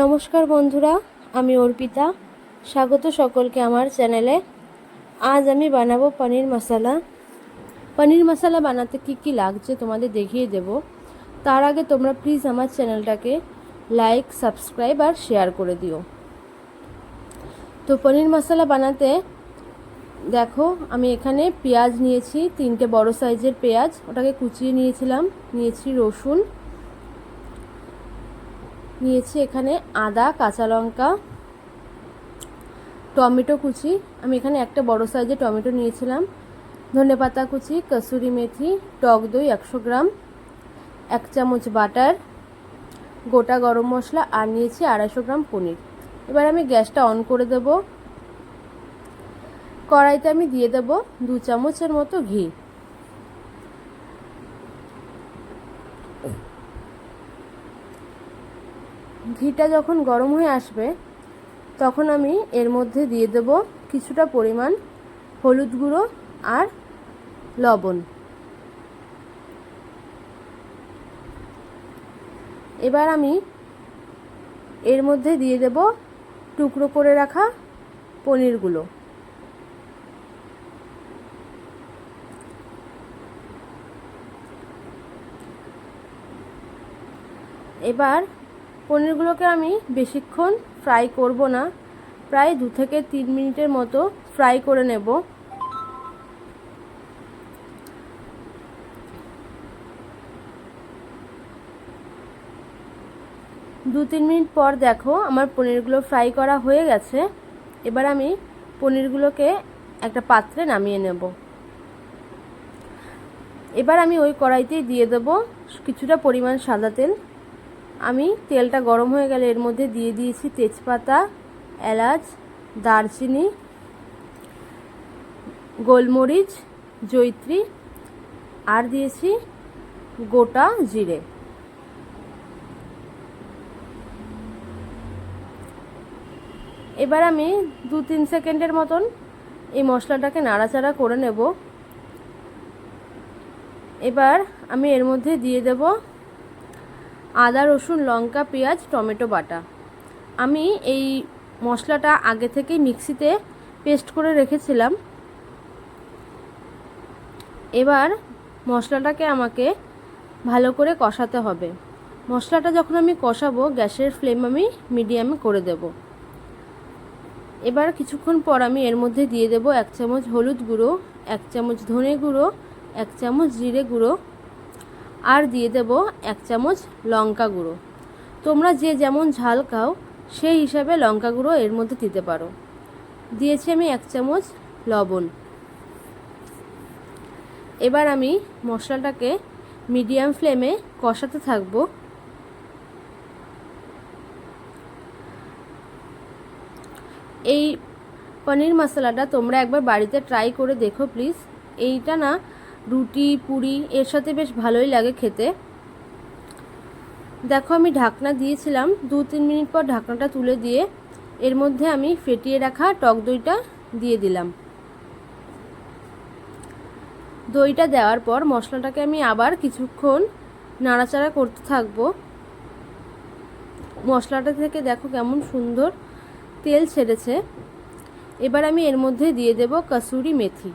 নমস্কার বন্ধুরা, আমি অর্পিতা। স্বাগত সকলকে আমার চ্যানেলে। আজ আমি বানাবো পনির মশলা। পনির মশলা বানাতে কি কি লাগছে তোমাদের দেখিয়ে দেব। তার আগে তোমরা প্লিজ আমার চ্যানেলটাকে লাইক সাবস্ক্রাইব আর শেয়ার করে দিও। তো পনির মশলা বানাতে দেখো, আমি এখানে পেঁয়াজ নিয়েছি, তিনটে বড় সাইজের পেঁয়াজ। ওটাকে কুচিয়ে নিয়েছিলাম, নিয়েছি রসুন। নিয়েছি এখানে আদা, কাঁচা লঙ্কা, টমেটো কুচি। আমি এখানে একটা বড় সাইজের টমেটো নিয়েছিলাম। ধনেপাতা কুচি, কসুরি মেথি, টক দই একশো গ্রাম, এক চামচ বাটার, গোটা গরম মশলা আর নিয়েছি আড়াইশো গ্রাম পনির। এবার আমি গ্যাসটা অন করে দেব। কড়াইতে আমি দিয়ে দেব দু চামচের মতো ঘি। ঘিটা যখন গরম হয়ে আসবে, তখন আমি এর মধ্যে দিয়ে দেব কিছুটা পরিমাণ হলুদ গুঁড়ো আর লবণ। এবার আমি এর মধ্যে দিয়ে দেব টুকরো করে রাখা পনিরগুলো। এবার পনিরগুলোকে আমি বেশিক্ষণ ফ্রাই করব না। প্রায় দু থেকে তিন মিনিটের মতো ফ্রাই করে নেব। দু তিন মিনিট পর দেখো আমার পনিরগুলো ফ্রাই করা হয়ে গেছে। এবার আমি পনিরগুলোকে একটা পাত্রে নামিয়ে নেব। এবার আমি ওই কড়াইতেই দিয়ে দেবো কিছুটা পরিমাণ সাদা তেল। আমি তেলটা গরম হয়ে গেলে এর মধ্যে দিয়ে দিয়েছি তেজপাতা, এলাচ, দারচিনি, গোলমরিচ, জৈত্রী, আর দিয়েছি গোটা জিরে। এবার আমি দু তিন সেকেন্ডের মতন এই মশলাটাকে নাড়াচাড়া করে নেব। এবার আমি এর মধ্যে দিয়ে দেব আদা, রসুন, লঙ্কা, পেঁয়াজ, টমেটো বাটা। আমি এই মশলাটা আগে থেকেই মিক্সিতে পেস্ট করে রেখেছিলাম। এবার মশলাটাকে আমাকে ভালো করে কষাতে হবে। মশলাটা যখন আমি কষাবো, গ্যাসের ফ্লেম আমি মিডিয়ামে করে দেব। এবার কিছুক্ষণ পর আমি এর মধ্যে দিয়ে দেব এক চামচ হলুদ গুঁড়ো, এক চামচ ধনে গুঁড়ো, এক চামচ জিরে গুঁড়ো আর দিয়ে দেব এক চামচ লঙ্কা গুঁড়ো। তোমরা যে যেমন ঝাল খাও, সেই হিসাবে লঙ্কা গুঁড়ো এর মধ্যে দিতে পারো। দিয়েছি আমি এক চামচ লবণ। এবার আমি মশলাটাকে মিডিয়াম ফ্লেমে কষাতে থাকব। এই পনির মশলাটা তোমরা একবার বাড়িতে ট্রাই করে দেখো প্লিজ। এইটা না রুটি, পুরি, এর সাথে বেশ ভালোই লাগে খেতে। দেখো আমি ঢাকনা দিয়েছিলাম, দু তিন মিনিট পর ঢাকনাটা তুলে দিয়ে এর মধ্যে আমি ফেটিয়ে রাখা টক দইটা দিয়ে দিলাম। দইটা দেওয়ার পর মশলাটাকে আমি আবার কিছুক্ষণ নাড়াচাড়া করতে থাকব। মশলাটা থেকে দেখো কেমন সুন্দর তেল ছেড়েছে। এবার আমি এর মধ্যে দিয়ে দেব কসুরি মেথি।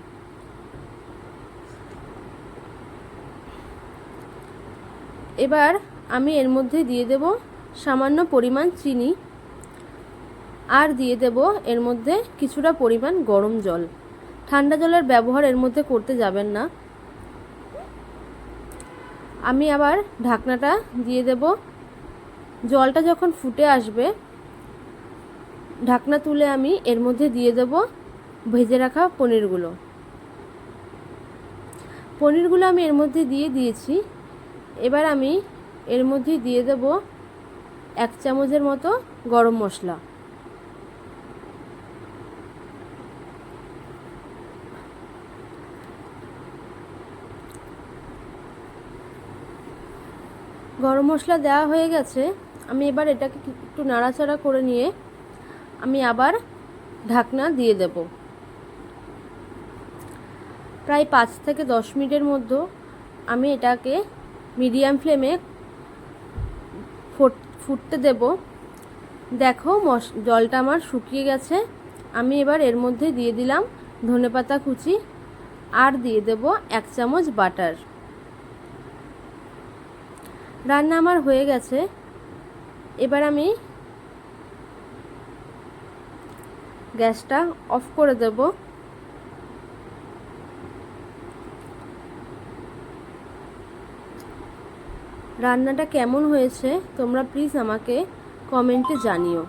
এবার আমি এর মধ্যে দিয়ে দেব সামান্য পরিমাণ চিনি আর দিয়ে দেব এর মধ্যে কিছুটা পরিমাণ গরম জল। ঠান্ডা জলের ব্যবহার এর মধ্যে করতে যাবেন না। আমি আবার ঢাকনাটা দিয়ে দেব। জলটা যখন ফুটে আসবে, ঢাকনা তুলে আমি এর মধ্যে দিয়ে দেব ভেজে রাখা পনিরগুলো। পনিরগুলো আমি এর মধ্যে দিয়ে দিয়েছি। এবার আমি এর মধ্যে দিয়ে দেব এক চামচের মতো গরম মশলা। গরম মশলা দেওয়া হয়ে গেছে। আমি এবার এটাকে একটু নাড়াচাড়া করে নিয়ে আমি আবার ঢাকনা দিয়ে দেব। প্রায় পাঁচ থেকে দশ মিনিটের মধ্যে আমি এটাকে মিডিয়াম ফ্লেমে ফুটতে দেব। দেখো মশ জলটা আমার শুকিয়ে গেছে। আমি এবার এর মধ্যে দিয়ে দিলাম ধনেপাতা কুচি আর দিয়ে দেব এক চামচ বাটার। রান্না আমার হয়ে গেছে। এবার আমি গ্যাসটা অফ করে দেব। রান্নাটা কেমন হয়েছে তোমরা প্লিজ আমাকে কমেন্টে জানিও।